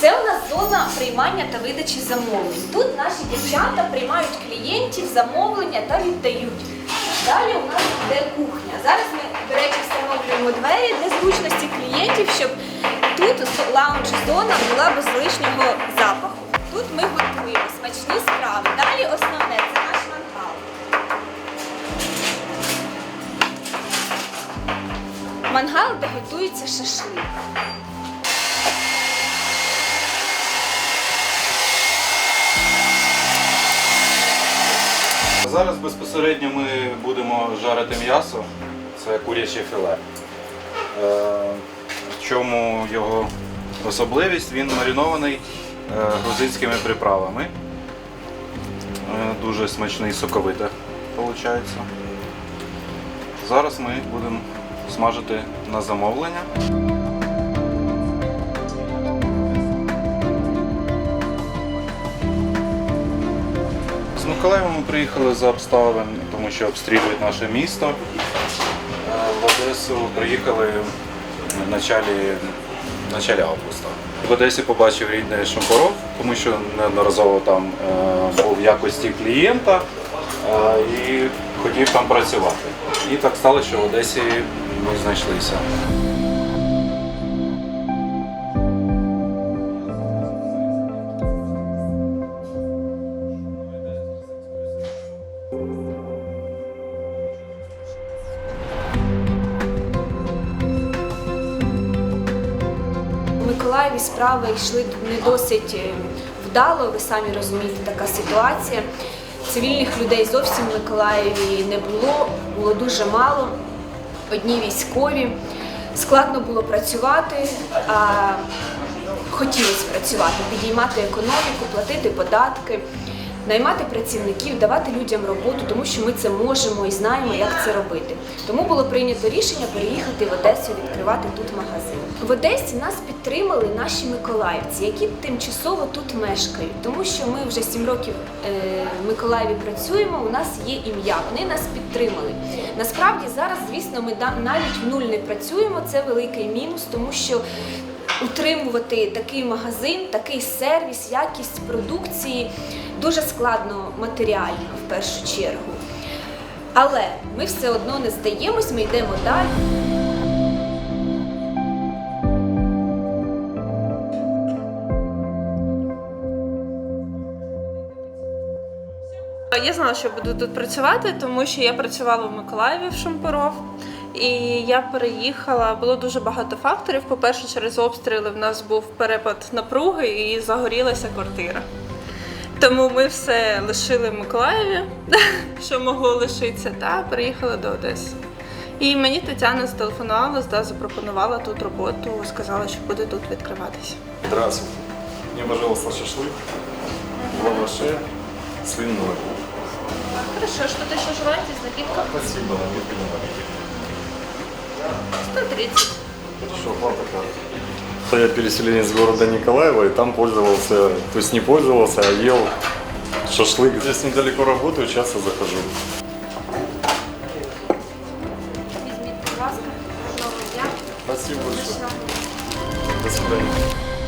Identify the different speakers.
Speaker 1: Це у нас зона приймання та видачі замовлень. Тут наші дівчата приймають клієнтів, замовлення та віддають. Далі у нас йде кухня. Зараз ми, до речі, встановлюємо двері для зручності клієнтів, щоб тут лаунж-зона була без лишнього запаху. Тут ми готуємо смачні страви. Далі основне це наш мангал. Мангал, де готується шашлик.
Speaker 2: Зараз безпосередньо ми будемо жарити м'ясо. Це куряче філе. Е, В чому його особливість? Він маринований е, грузинськими приправами. Е, Дуже смачний соковите виходить. Зараз ми будемо смажити на замовлення. З Миколаєва ми приїхали за обставин, тому що обстрілюють наше місто. Е, В Одесу приїхали в началі, в началі августа. В Одесі побачив рідний Шампоров, тому що неодноразово там е, був в якості клієнта е, і хотів там працювати. І так сталося, що в Одесі ми знайшлися.
Speaker 1: У справи йшли не досить е, вдало, ви самі розумієте, така ситуація. Цивільних людей зовсім в Миколаєві не було, було дуже мало. Одні військові. Складно було працювати, а хотілося працювати, підіймати економіку, платити податки, наймати працівників, давати людям роботу, тому що ми це можемо і знаємо, як це робити. Тому було прийнято рішення переїхати в Одесу відкривати тут магазин. В Одесі нас підтримали наші миколаївці, які тимчасово тут мешкають, тому що ми вже сім років е, в Миколаєві працюємо. У нас є ім'я. Вони нас підтримали. Насправді зараз, звісно, ми навіть в нуль не працюємо. Це великий мінус, тому що утримувати такий магазин, такий сервіс, якість продукції дуже складно матеріально в першу чергу. Але ми все одно не здаємось, ми йдемо далі.
Speaker 3: Я знала, що буду тут працювати, тому що я працювала в Миколаєві в Шампоров. І я переїхала. Було дуже багато факторів. По-перше, через обстріли в нас був перепад напруги і загорілася квартира. Тому ми все лишили в Миколаєві, що могло лишитися, та переїхали до Одеси. І мені Тетяна зателефонувала, да, запропонувала тут роботу, сказала, що буде тут відкриватися.
Speaker 4: Здравствуйте. Мне, пожалуйста, шашлык в лаваше свиной.
Speaker 3: Хорошо, що-то ще желаєте з накидкою?
Speaker 4: Спасибо, напитки не надо.
Speaker 3: 130.
Speaker 4: Хорошо, оплата карты. Я переселенец города Николаева, и там пользовался, то есть не пользовался, а ел шашлык. Здесь недалеко работаю, часто захожу. Спасибо большое. До свидания.